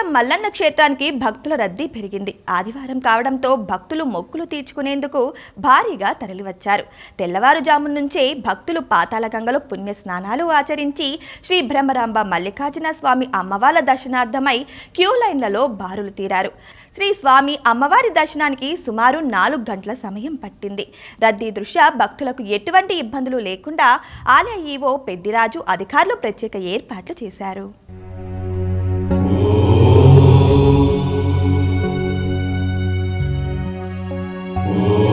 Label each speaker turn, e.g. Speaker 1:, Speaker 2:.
Speaker 1: కొల్లేరం మల్లన్న క్షేత్రానికి భక్తుల రద్దీ పెరిగింది. ఆదివారం కావడంతో భక్తులు మొక్కులు తీర్చుకునేందుకు భారీగా తరలివచ్చారు. తెల్లవారుజాము నుంచే భక్తులు పాతాళగంగలో పుణ్య స్నానాలు ఆచరించి శ్రీ బ్రహ్మరాంబ మల్లికార్జున స్వామి అమ్మవార్ల దర్శనార్థమై క్యూ లైన్లలో బారులు తీరారు. శ్రీ స్వామి అమ్మవారి దర్శనానికి సుమారు నాలుగు గంటల సమయం పట్టింది. రద్దీ దృష్ట్యా భక్తులకు ఎటువంటి ఇబ్బందులు లేకుండా ఆలయ ఈవో పెద్దిరాజు అధికారులు ప్రత్యేక ఏర్పాట్లు చేశారు. Whoa.